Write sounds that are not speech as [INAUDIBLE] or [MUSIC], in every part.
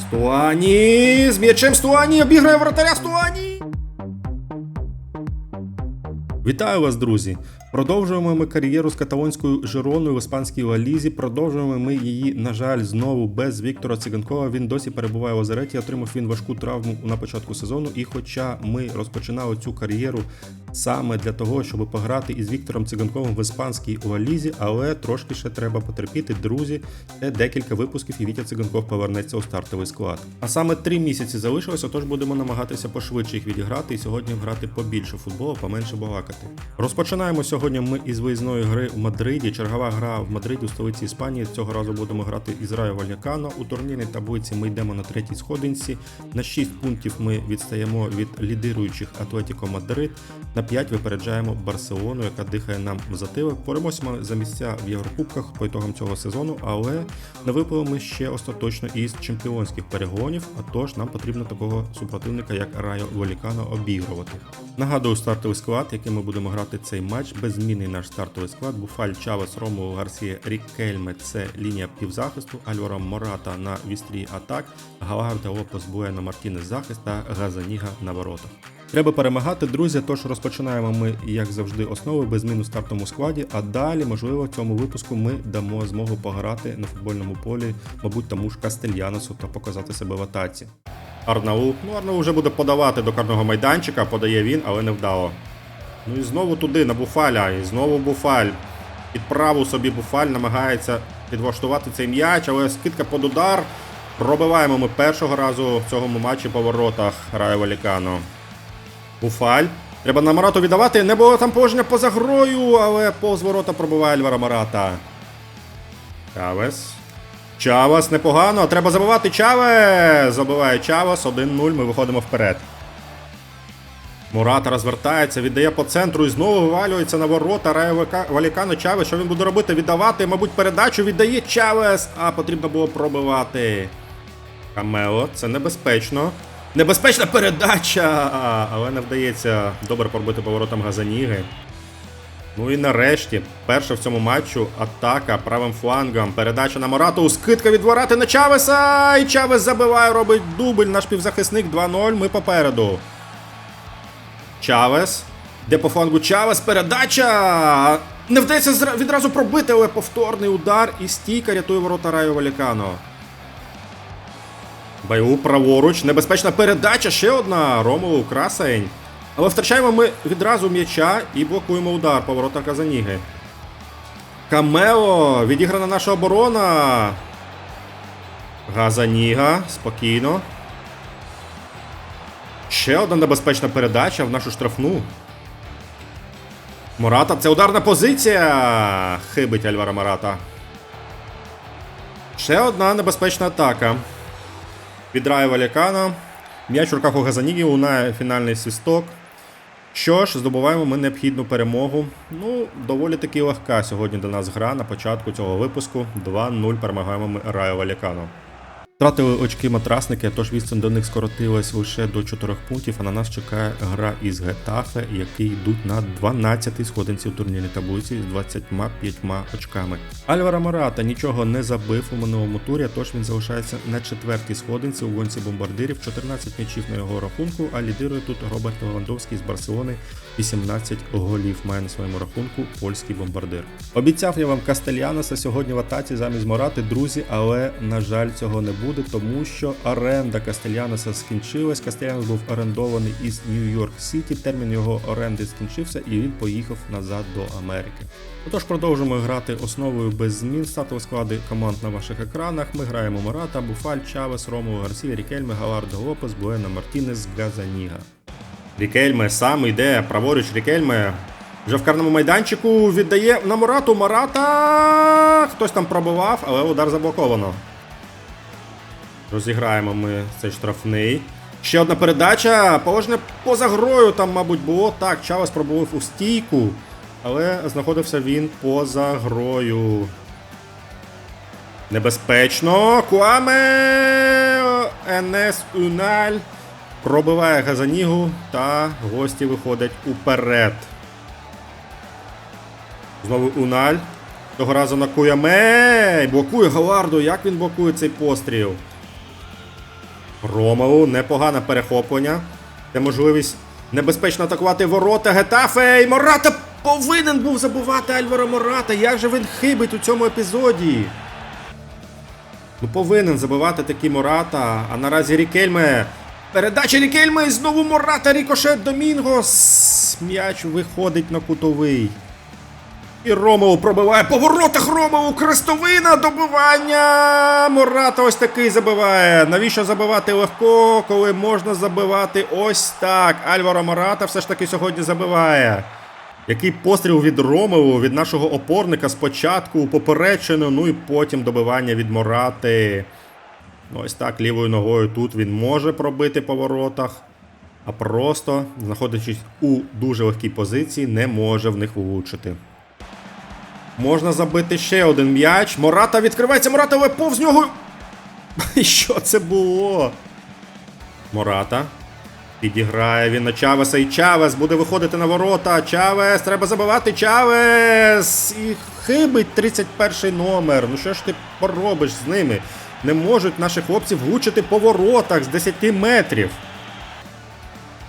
Стуані! З м'ячем Стуані! Обіграє вратаря Стуані! Вітаю вас, друзі! Продовжуємо ми кар'єру з каталонською Жироною в іспанській Лалізі. Продовжуємо ми її, на жаль, знову без Віктора Циганкова. Він досі перебуває в Озереті. Отримав він важку травму на початку сезону. І хоча ми розпочинали цю кар'єру саме для того, щоб пограти із Віктором Циганковим в іспанській Лалізі, але трошки ще треба потерпіти, друзі. Це декілька випусків, і Вітя Циганков повернеться у стартовий склад. А саме три місяці залишилося, отож будемо намагатися пошвидше їх відіграти і сьогодні грати побільше футболу, поменше балакати. Розпочинаємо сьогодні ми із виїзної гри в Мадриді. Чергова гра в Мадриді у столиці Іспанії. Цього разу будемо грати із Райо Вальякано. У турнірній таблиці ми йдемо на третій сходинці. На 6 пунктів ми відстаємо від лідируючих Атлетіко Мадрид. На 5 випереджаємо Барселону, яка дихає нам в затилок. Боремося ми за місця в Єврокубках по ітогам цього сезону, але не випали ми ще остаточно із чемпіонських перегонів. А тож нам потрібно такого супротивника, як Райо Валікано, обігрувати. Нагадую стартовий склад, який ми будемо грати цей матч. Беззмінний наш стартовий склад. Буфаль Чавес, Ромуло Гарсія, Рікельме це лінія півзахисту, Альваро Мората на вістрі атак, Галагарда Лопес Буена Мартінес захист та Газаніга на воротах. Треба перемагати, друзі. Тож розпочинаємо ми, як завжди, основи без змін у стартовому складі. А далі, можливо, в цьому випуску ми дамо змогу пограти на футбольному полі, мабуть, тому ж Кастельяносу та показати себе в атаці. Арнаул. Ну, Арнаул вже буде подавати до карного майданчика, подає він, але не вдало. Ну і знову туди, на Буфаля, і знову Буфаль. Під праву собі Буфаль намагається підлаштувати цей м'яч, але скидка під удар. Пробиваємо ми першого разу в цьому матчі по воротах Райо Валікано. Буфаль. Треба на Марату віддавати. Не було там положення поза грою, але повз ворота пробиває Альвара Марата. Чавес. Чавес непогано. Треба забивати Чавес. Забиває Чавес. 1-0. Ми виходимо вперед. Мурата розвертається, віддає по центру і знову вивалюється на ворота. Рає Валікано Чавес. Що він буде робити? Віддавати, мабуть, передачу віддає Чавес. А потрібно було пробивати. Камело, це небезпечно. Небезпечна передача! Але не вдається добре пробити поворотом Газаніги. Ну і нарешті, перша в цьому матчу атака правим флангом. Передача на Морату. Скидка від ворати на Чавеса. І Чавес забиває, робить дубль. Наш півзахисник 2-0. Ми попереду. Чавес. Де по флангу Чавес. Передача. Не вдається відразу пробити, але повторний удар. І стійка рятує ворота Райо Валікано. Байу праворуч. Небезпечна передача. Ще одна. Ромулу красень. Але втрачаємо ми відразу м'яча і блокуємо удар по воротах Казаніги. Камео. Відіграна наша оборона. Газаніга. Спокійно. Ще одна небезпечна передача в нашу штрафну. Мората, це ударна позиція. Хибить Альвара Марата. Ще одна небезпечна атака. Відрає Валякана. М'яч в руках у Газанігі лунає фінальний свисток. Що ж, здобуваємо ми необхідну перемогу. Ну, доволі таки легка сьогодні до нас гра на початку цього випуску. 2-0 перемагаємо ми Райо Валякано. Втратили очки матрасники, тож відстань до них скоротилась лише до 4 пунктів, а на нас чекає гра із Гетафе, які йдуть на 12-й сходинці у турнірній таблиці з 25 очками. Альвара Мората нічого не забив у минулому турі, тож він залишається на четвертій сходинці у гонці бомбардирів, 14 м'ячів на його рахунку, а лідирує тут Роберт Левандовський з Барселони, 18 голів має на своєму рахунку польський бомбардир. Обіцяв я вам Кастельяноса сьогодні в атаці замість Морати, друзі, але на жаль цього не буде, тому що оренда Кастельяноса скінчилась. Кастельянос був орендований із Нью-Йорк Сіті. Термін його оренди скінчився, і він поїхав назад до Америки. Отож, продовжуємо грати основою без змін. Стартові склади команд на ваших екранах. Ми граємо Мората, Буфаль, Чавес, Рому, Гарсія, Рікельме, Галардо Лопес, Буена Мартінес, Газаніга. Рікельме сам йде, праворуч Рікельме. Вже в карному майданчику віддає на Морату. Марата. Хтось там пробивав, але удар заблоковано. Розіграємо ми цей штрафний. Ще одна передача. Положення поза грою там, мабуть, було. Так, Чавес пробував у стійку, але знаходився він поза грою. Небезпечно. Куаме Енес Уналь пробиває Газанігу та гості виходять уперед. Знову Уналь. Того разу на Куяме. Блокує Галарду. Як він блокує цей постріл? Ромеу, непогане перехоплення. Це можливість небезпечно атакувати ворота Гетафе. І Мората повинен був забувати Альваро Мората. Як же він хибить у цьому епізоді? Ну повинен забивати такі Мората. А наразі Рікельме. Передача Рікельме і знову Мората. Рікошет Домінгос. М'яч виходить на кутовий. І Ромео пробиває по воротах Ромео, крестовина, добивання. Мората ось такий забиває. Навіщо забивати легко, коли можна забивати ось так. Альваро Мората все ж таки сьогодні забиває. Який постріл від Ромео, від нашого опорника спочатку у поперечину, ну і потім добивання від Морати. Ну, Ось так лівою ногою тут він може пробити по воротах, а просто, знаходячись у дуже легкій позиції, не може в них влучити. Можна забити ще один м'яч. Мората відкривається, Мората, але повз нього. [LAUGHS] Що це було? Мората. Підіграє він на Чавеса і Чавес буде виходити на ворота. Чавес, треба забивати Чавес. І хибить 31 номер. Ну що ж ти поробиш з ними? Не можуть наші хлопці влучити по воротах з 10 метрів.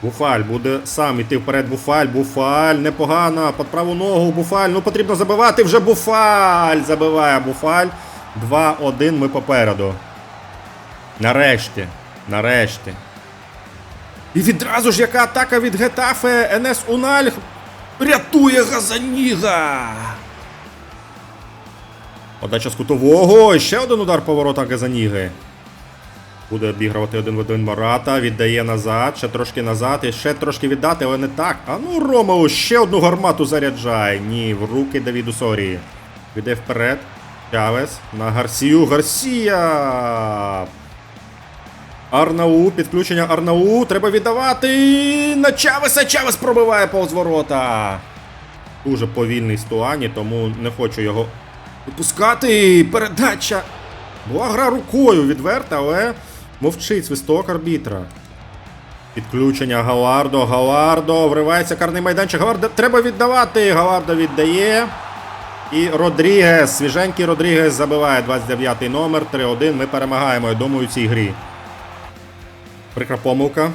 Буфаль буде сам іти вперед. Буфаль, Буфаль, непогано. Під праву ногу Буфаль. Ну потрібно забивати вже Буфаль. Забиває Буфаль. 2-1 ми попереду. Нарешті. Нарешті. І відразу ж яка атака від Гетафе. Енес Уналь рятує Газаніга. Подача з кутового. Ще один удар по воротах Газаніги. Буде обігрувати один в один Марата, віддає назад, ще трошки назад, і ще трошки віддати, але не так. А ну Ромео ще одну гармату заряджає. Ні, в руки Давіду Сорії. Піде вперед. Чавес на Гарсію. Гарсія. Арнау, підключення Арнау. Треба віддавати. На Чавеса. Чавес пробиває повз ворота. Дуже повільний Стуані, тому не хочу його випускати. Передача. Була гра рукою відверта, але мовчить свисток арбітра. Підключення Галардо, Галардо, вривається карний майданчик. Галардо треба віддавати. Галардо віддає. І Родрігес, свіженький Родрігес забиває 29-й номер, 3-1. Ми перемагаємо, я думаю, у цій грі. Прикра помилка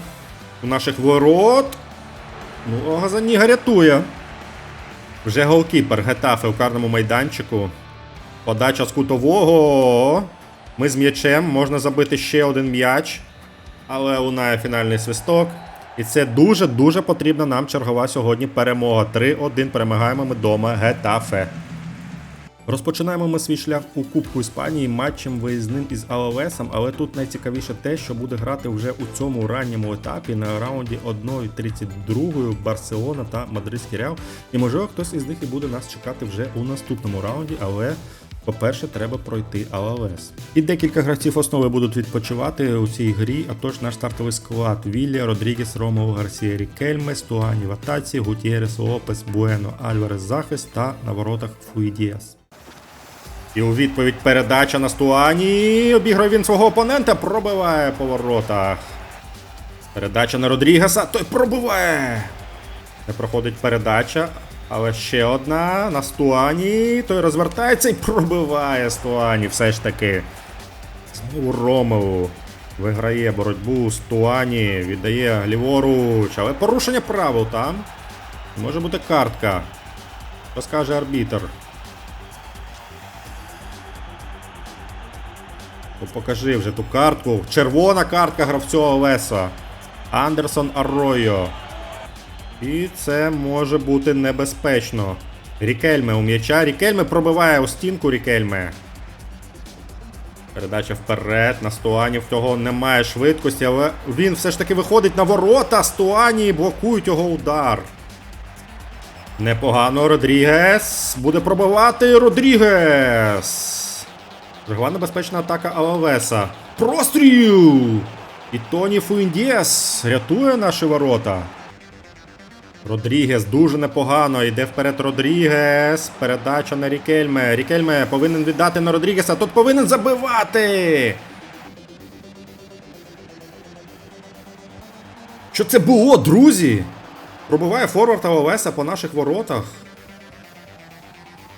у наших ворот. Ну, Газаніга рятує. Вже голкіпер Гетафе у карному майданчику. Подача з кутового. Ми з м'ячем. Можна забити ще один м'яч. Але лунає фінальний свисток. І це дуже-дуже потрібна нам чергова сьогодні перемога. 3-1 перемагаємо ми вдома Гетафе. Розпочинаємо ми свій шлях у Кубку Іспанії матчем виїзним із Алавесом, але тут найцікавіше те, що буде грати вже у цьому ранньому етапі на раунді 1-32 Барселона та Мадридський Реал. І можливо хтось із них і буде нас чекати вже у наступному раунді, але. По-перше, треба пройти Алавес. І декілька гравців основи будуть відпочивати у цій грі, а тож наш стартовий склад Вілля, Родрігес, Ромео, Гарсія Рікельме, Стуані в атаці, Гутєрес, Лопес, Буено, Альварес захист та на воротах Фуїдіас. І у відповідь передача на Стуані. Обіграє він свого опонента, пробиває по воротах. Передача на Родрігеса, той пробиває. Не проходить передача, але ще одна на Стуані. Той розвертається і пробиває Стуані все ж таки. Знову Ромеу виграє боротьбу Стуані, віддає ліворуч, але порушення правил там. Може бути картка. Що скаже арбітр? Покажи вже ту картку. Червона картка гравцю Олеса. Андерсон Арройо. І це може бути небезпечно. Рікельме у м'яча. Рікельме пробиває у стінку Рікельме. Передача вперед. На Стуані в того немає швидкості, але він все ж таки виходить на ворота. Стуані блокують його удар. Непогано Родрігес. Буде пробивати Родрігес. Жигла небезпечна атака Алавеса. Простріл! І Тоні Фуіндіас рятує наші ворота. Родрігес дуже непогано. Йде вперед Родрігес. Передача на Рікельме. Рікельме повинен віддати на Родрігеса. Тут повинен забивати. Що це було, друзі? Пробиває форвард Алавеса по наших воротах.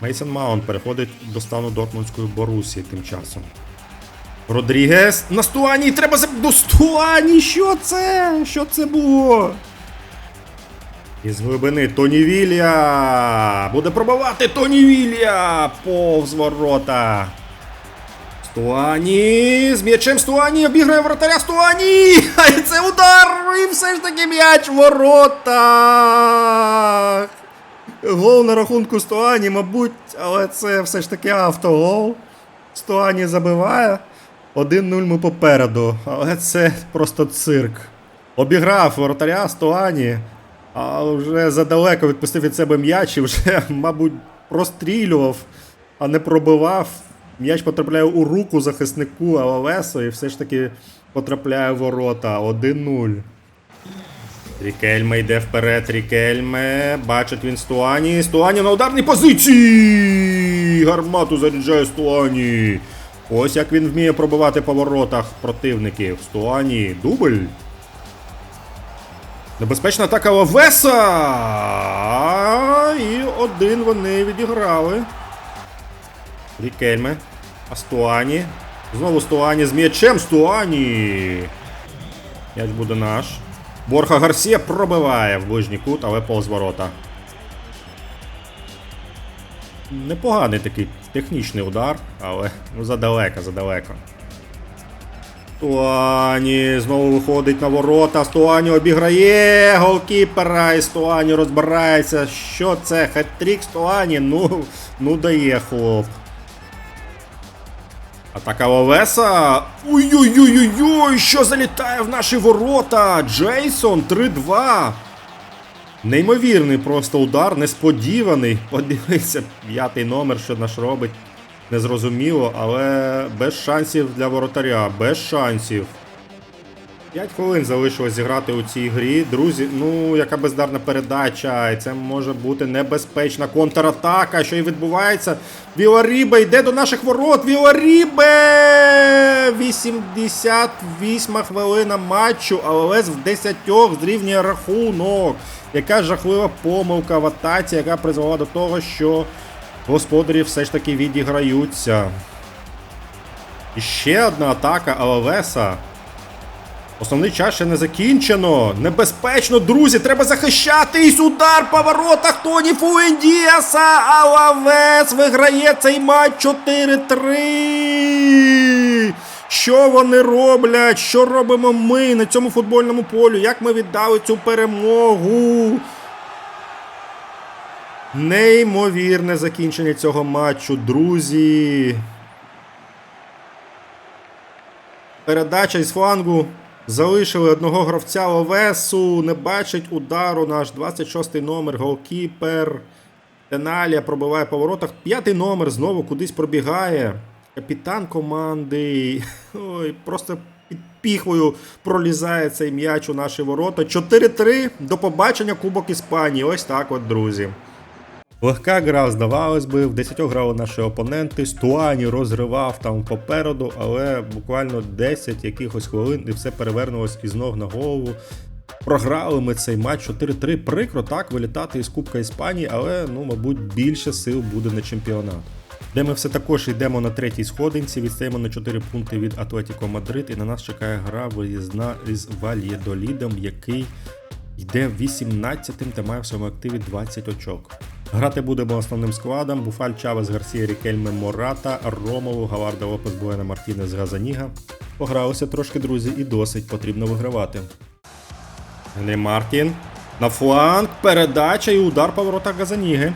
Мейсон Маунт переходить до стану Дортмундської Борусії тим часом. Родрігес на Стуані. Треба за. До Стуані! Що це? Що це було? Із глибини Тоні Вілля! Буде пробивати Тоні Вілля! Повз ворота. Стуані! З м'ячем Стуані обіграє вратаря Стуані! [LAUGHS] А це удар! І все ж таки м'яч в воротах! Гол на рахунку Стуані, мабуть, але це все ж таки автогол. Стуані забиває. 1-0 ми попереду, але це просто цирк. Обіграв воротаря Стуані, а вже задалеко відпустив від себе м'яч і вже, [LAUGHS] мабуть, прострілював, а не пробивав. М'яч потрапляє у руку захиснику Алавесу і все ж таки потрапляє в ворота. 1-0. Рікельме йде вперед, Рікельме. Бачить він Стуані. Стуані на ударній позиції. Гармату заряджає Стуані. Ось як він вміє пробивати по воротах противників. Стуані. Дубль. Небезпечна атака Лавеса. І один вони відіграли. Рікельме. А Стуані. Знову Стуані з м'ячем. Стуані. М'яч буде наш. Борха Гарсія пробиває в ближній кут, але повз ворота. Непоганий такий технічний удар, але ну задалеко, задалеко. Стуані знову виходить на ворота. Стуані обіграє голкіпера і Стуані розбирається. Що це? Хет-трік Стуані? Ну, ну дає хлоп. Атака Ловеса. Ой-ой-ой-ой-ой, що залітає в наші ворота. Джейсон 3-2. Неймовірний просто удар, несподіваний. Подивися, п'ятий номер, що наш робить. Незрозуміло, але без шансів для воротаря. Без шансів. 5 хвилин залишилось зіграти у цій грі. Друзі, ну яка бездарна передача. І це може бути небезпечна контратака, що і відбувається. Віларібе йде до наших ворот. Віларібе! 88 хвилина матчу, але в 10 зрівнює рахунок. Яка жахлива помилка в атаці, яка призвела до того, що господарі все ж таки відіграються. І ще одна атака Алавеса. Основний час ще не закінчено. Небезпечно, друзі, треба захищатись. Удар по воротах Тоні Фуендіаса. Алавес виграє цей матч 4-3. Що вони роблять? Що робимо ми на цьому футбольному полі? Як ми віддали цю перемогу? Неймовірне закінчення цього матчу, друзі. Передача із флангу. Залишили одного гравця Овесу. Не бачить удару наш 26-й номер, голкіпер. Теналія пробиває по воротах. П'ятий номер знову кудись пробігає. Капітан команди. [LAUGHS] Ой, просто під піхвою пролізає цей м'яч у наші ворота. 4-3. До побачення Кубок Іспанії. Ось так от, друзі. Легка гра, здавалось би, в 10 грали наші опоненти. Стуані розривав там попереду, але буквально 10 якихось хвилин і все перевернулось із ног на голову. Програли ми цей матч 4-3. Прикро так вилітати із Кубка Іспанії, але ну, мабуть, більше сил буде на чемпіонат. Де ми все також йдемо на третій сходинці, відстаємо на 4 пункти від Атлетіко Мадрид, і на нас чекає гра виїзна із Вальєдолідом, який йде 18-тим та має в своєму активі 20 очок. Грати будемо основним складом: Буфаль Чавес Гарсія Рікельме Мората, Ромову, Гаварда Лопес Буена Мартінес Газаніга. Погралися трошки, друзі, і досить потрібно вигравати. Генрі Мартін. На фланг, передача і удар по воротах Газаніги.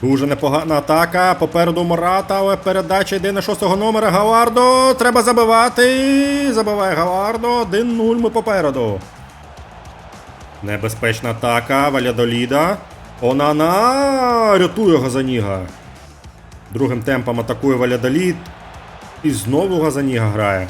Дуже непогана атака. Попереду Мората, але передача йде на шостого номера. Гавардо. Треба забивати. Забиває Гавардо. 1-0 ми попереду. Небезпечна атака. Валядоліда. Онана. Рятує Газаніга. Другим темпом атакує Валядолід. І знову Газаніга грає.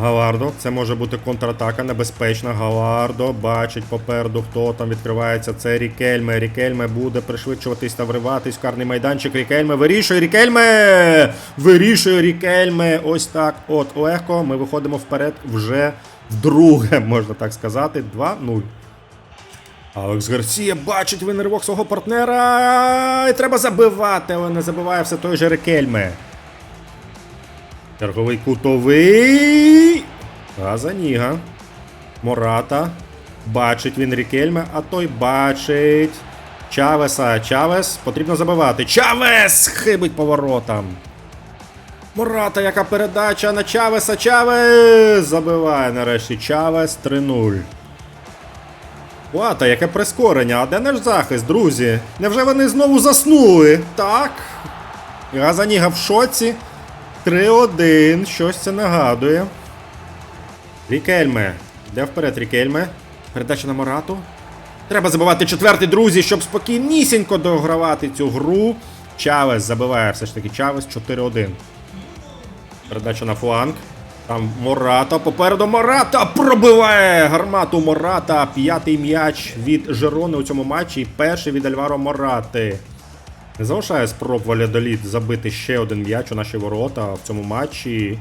Галардо, це може бути контратака, небезпечна. Галардо бачить попереду, хто там відкривається. Це Рікельме. Рікельме буде пришвидшуватись та вриватись карний майданчик. Рікельме вирішує Рікельме! Вирішує Рікельме. Ось так. От легко. Ми виходимо вперед вже вдруге, можна так сказати. 2-0. Алекс Гарсія бачить винервок свого партнера. І треба забивати, але не забиває все той же Рикельме. Черговий кутовий. Газаніга. Мората. Бачить він Рікельме, а той бачить. Чавеса. Чавес. Потрібно забивати. Чавес! Хибить поворотам. Мората, яка передача на Чавеса. Чавес! Забиває нарешті Чавес 3-0. Лата, яке прискорення, а де наш захист, друзі? Невже вони знову заснули? Так. Газаніга в шоці. 3-1. Щось це нагадує. Рікельме. Де вперед Рікельме? Передача на Морату. Треба забивати четвертий, друзі, щоб спокійнісінько догравати цю гру. Чавес забиває все ж таки Чавес 4-1. Передача на фланг. Там Мората. Попереду Мората пробиває гармату Мората. П'ятий м'яч від Жерони у цьому матчі. Перший від Альваро Морати. Не залишає спроб Валядоліт забити ще один м'яч у наші ворота в цьому матчі.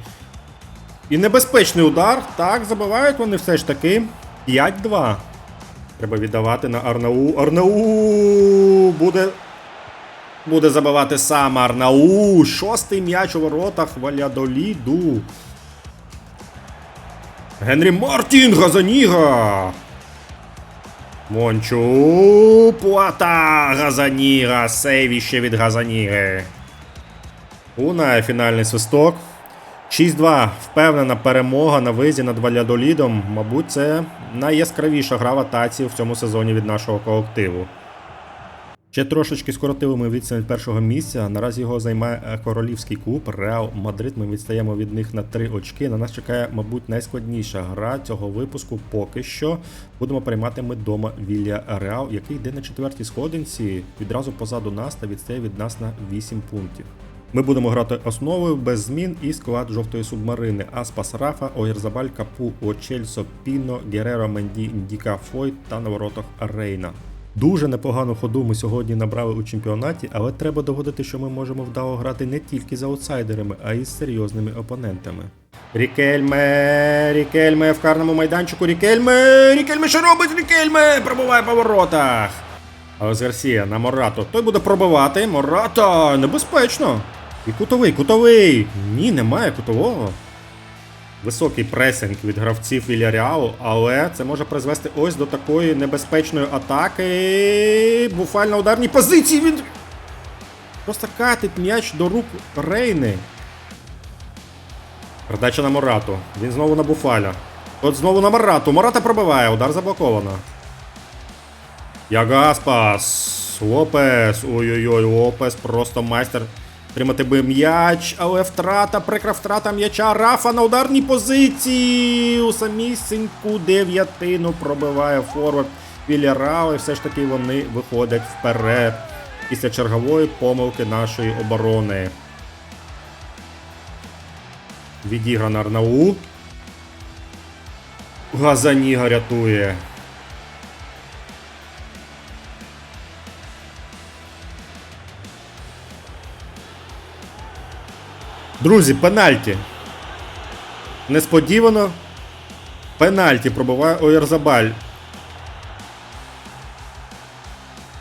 І небезпечний удар. Так, забивають вони все ж таки. 5-2. Треба віддавати на Арнау. Арнау буде. Буде забивати сам Арнау. Шостий м'яч у воротах Валядоліду. Генрі Мартін Газаніга. Мончу. Плата Газаніга. Сейвіще від Газаніги. Лунає фінальний свисток. 6-2. Впевнена перемога на визі над Валядолідом. Мабуть, це найяскравіша гра в атаці в цьому сезоні від нашого колективу. Ще трошечки скоротили ми відстань від першого місця. Наразі його займає е, королівський клуб Реал Мадрид. Ми відстаємо від них на 3 очки. На нас чекає, мабуть, найскладніша гра цього випуску. Поки що будемо приймати ми дома Вілля Реал, який йде на четвертій сходинці відразу позаду нас та відстає від нас на 8 пунктів. Ми будемо грати основою без змін і склад жовтої субмарини. Аспас Рафа, Ойерзабаль, Капу, Очельсо, Піно, Гереро, Менді, Індіка, Фойт та на воротах Рейна. Дуже непогану ходу ми сьогодні набрали у чемпіонаті, але треба доводити, що ми можемо вдало грати не тільки з аутсайдерами, а й з серйозними опонентами. Рікельме, Рікельме в карному майданчику. Рікельме, Рікельме, що робить Рікельме? Пробуває по воротах. Ось Гарсія на Морату. Той буде пробивати. Мората! Небезпечно! І кутовий, кутовий! Ні, немає кутового. Високий пресинг від гравців Вільяріалу, але це може призвести ось до такої небезпечної атаки. Буфаль на ударній позиції. Він просто катить м'яч до рук Рейни. Передача на Морату. Він знову на Буфаля. От знову на Морату. Мората пробиває. Удар заблоковано. Ягаспас. Лопес. Ой-ой-ой, Лопес. Просто майстер. Тримати би м'яч, але втрата, прикра втрата м'яча. Рафа на ударній позиції. У самісіньку дев'ятину пробиває форвард Вільярал. І все ж таки вони виходять вперед після чергової помилки нашої оборони. Відіграна Арнау. Газаніга рятує. Друзі, пенальті. Несподівано. Пенальті пробиває Ойерзабаль.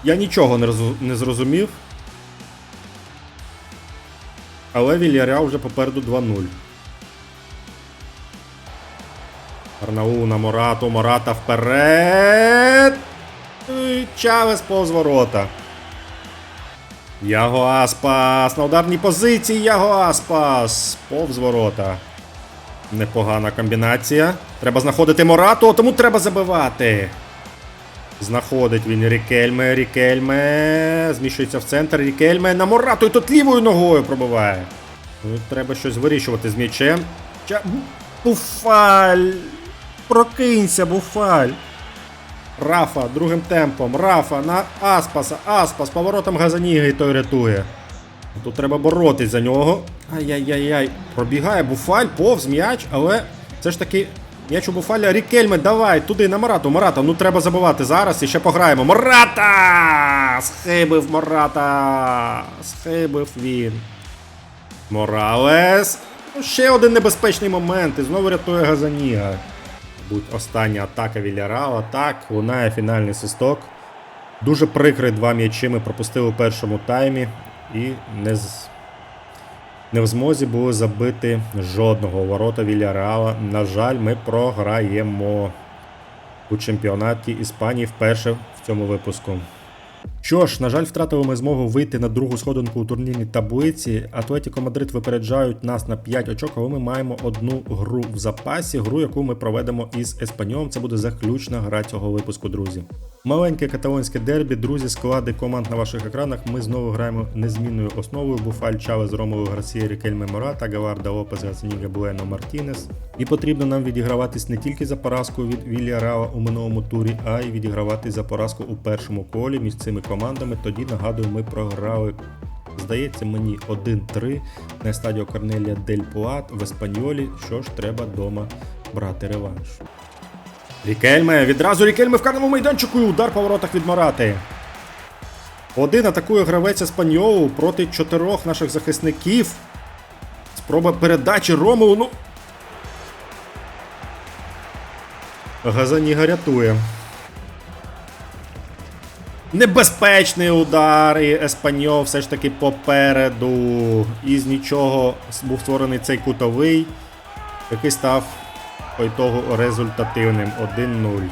Я нічого не, розу- не зрозумів. Але Вільяріал вже попереду 2-0. Арнау на Морату. Мората вперед. Чавес повз ворота. Яго Аспас на ударній позиції. Яго Аспас. Повз ворота. Непогана комбінація. Треба знаходити Морату, тому треба забивати. Знаходить він Рікельме, Рікельме. Зміщується в центр. Рікельме на Морату і тут лівою ногою пробиває. Ну, треба щось вирішувати з м'ячем. Ча... Буфаль! Прокинься, Буфаль! Рафа другим темпом. Рафа на Аспаса. Аспас поворотом Газаніги і той рятує. Тут треба боротись за нього. Ай-яй-яй-яй. Пробігає Буфаль, повз м'яч, але це ж таки м'яч у Буфаля. Рікельме, давай, туди на Марату. Марата, ну треба забивати зараз і ще пограємо. Мората! Схибив Мората! Схибив він. Моралес. Ну, ще один небезпечний момент. І знову рятує Газаніга. Остання атака Вільярала. Так, лунає фінальний свисток. Дуже прикрий два м'ячі ми пропустили у першому таймі і не, з... не в змозі були забити жодного ворота Вільяреала. На жаль, ми програємо у чемпіонаті Іспанії вперше в цьому випуску. Що ж, на жаль, втратили ми змогу вийти на другу сходинку у турнірній таблиці. Атлетіко Мадрид випереджають нас на 5 очок, але ми маємо одну гру в запасі, гру, яку ми проведемо із Еспаньолом. Це буде заключна гра цього випуску, друзі. Маленьке каталонське дербі, друзі, склади команд на ваших екранах. Ми знову граємо незмінною основою. Буфаль Чавес, Ромело Гарсія, Рікельме Мората, Гаварда Лопес, Гаценіга Буено Мартінес. І потрібно нам відіграватись не тільки за поразку від Вільяреала у минулому турі, а й відіграватись за поразку у першому колі між цими командами. Тоді нагадую, ми програли. Здається, мені 1-3 на стадіо Корнелія Дель Пуат в Еспаньолі. Що ж, треба вдома брати реванш. Рікельме, відразу Рікельме в карному майданчику і удар по воротах від Морати. Один атакує гравець Еспаньолу проти чотирьох наших захисників. Спроба передачі Ромелу. Ну. Газаніга рятує. Небезпечний удар, і Еспаньол все ж таки попереду. І з нічого був створений цей кутовий, який став по ітогу результативним 1-0.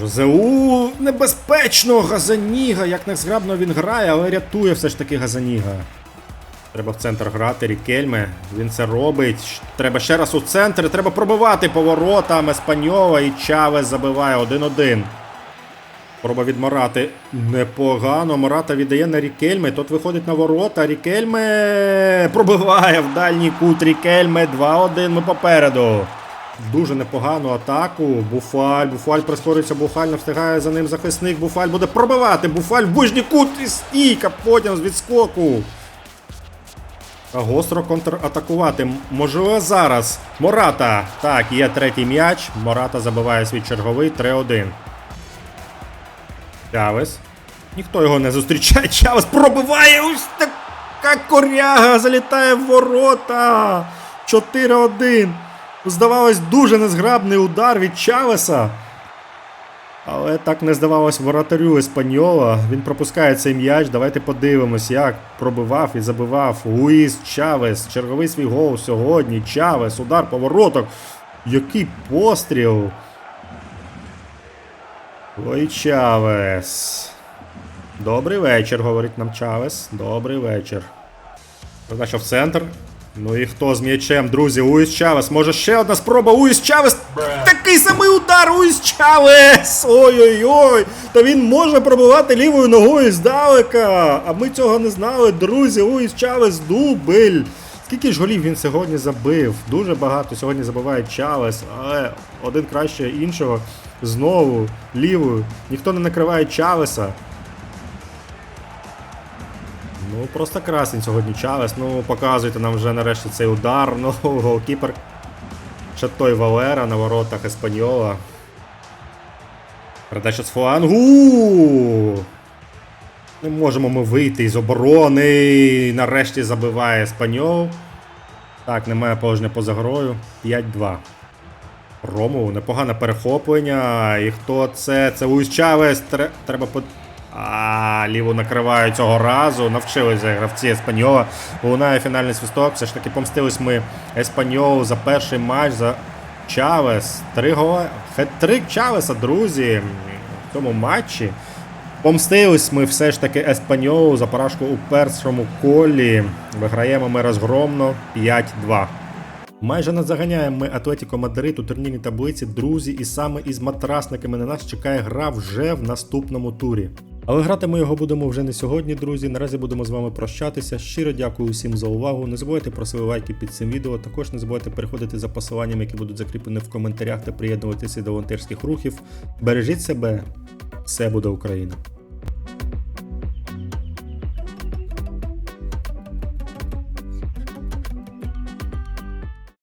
Жозеу небезпечно! Газаніга! Як незграбно він грає, але рятує все ж таки Газаніга. Треба в центр грати, Рікельме. Він це робить. Треба ще раз у центр. Треба пробивати поворотам Еспаньола і Чавес забиває 1-1. Проба від Морати. Непогано. Мората віддає на Рікельме. Тот виходить на ворота. Рікельме пробиває в дальній кут. Рікельме 2-1. Ми попереду. Дуже непогану атаку. Буфаль. Буфаль прискорюється, Буфаль не встигає за ним захисник. Буфаль буде пробивати. Буфаль в ближній кут і стійка потім з відскоку. Гостро контратакувати. Можливо, зараз. Мората. Так, є третій м'яч. Мората забиває свій черговий 3-1. Чавес. Ніхто його не зустрічає. [LAUGHS] Чавес пробиває. Ось така коряга залітає в ворота. 4-1. Здавалось, дуже незграбний удар від Чавеса. Але так не здавалось воротарю Еспаньола. Він пропускає цей м'яч. Давайте подивимось, як пробивав і забивав Луїс Чавес. Черговий свій гол сьогодні. Чавес, удар по воротах. Який постріл. Ой, Чавес. Добрий вечір, говорить нам Чавес. Добрий вечір. Передача в центр. Ну і хто з м'ячем, друзі? Уїс Чавес. Може ще одна спроба. Уїс Чавес. Такий самий удар. Уїс Чавес. Ой-ой-ой. Та він може пробивати лівою ногою здалека. А ми цього не знали, друзі. Уїс Чавес дубль. Скільки ж голів він сьогодні забив? Дуже багато сьогодні забиває Чавес, але один краще іншого. Знову лівою. Ніхто не накриває Чавеса. Ну, просто красень сьогодні Чавес. Ну, показуйте нам вже нарешті цей удар. [LAUGHS] Ну, голкіпер Шатой Валера на воротах Еспаньола. Передача з флангу. Не можемо ми вийти із оборони. Нарешті забиває Еспаньол. Так, немає положення поза грою. 5-2. Рому, непогане перехоплення. І хто це? Це Луїс Чавес. Треба. А, ліву накривають цього разу. Навчилися гравці Еспаньола. Лунає фінальний свисток. Все ж таки помстились ми Еспаньолу за перший матч за Чавес. Три голи. Хет-трик Чавеса, друзі. В цьому матчі. Помстились ми все ж таки Еспаньолу за поражку у першому колі. Виграємо ми розгромно 5-2. Майже не заганяємо ми Атлетіко Мадрид у турнірній таблиці, друзі, і саме із матрасниками на нас чекає гра вже в наступному турі. Але грати ми його будемо вже не сьогодні, друзі. Наразі будемо з вами прощатися. Щиро дякую усім за увагу. Не забувайте про свої лайки під цим відео. Також не забувайте переходити за посиланнями, які будуть закріплені в коментарях та приєднуватися до волонтерських рухів. Бережіть себе, все буде Україна!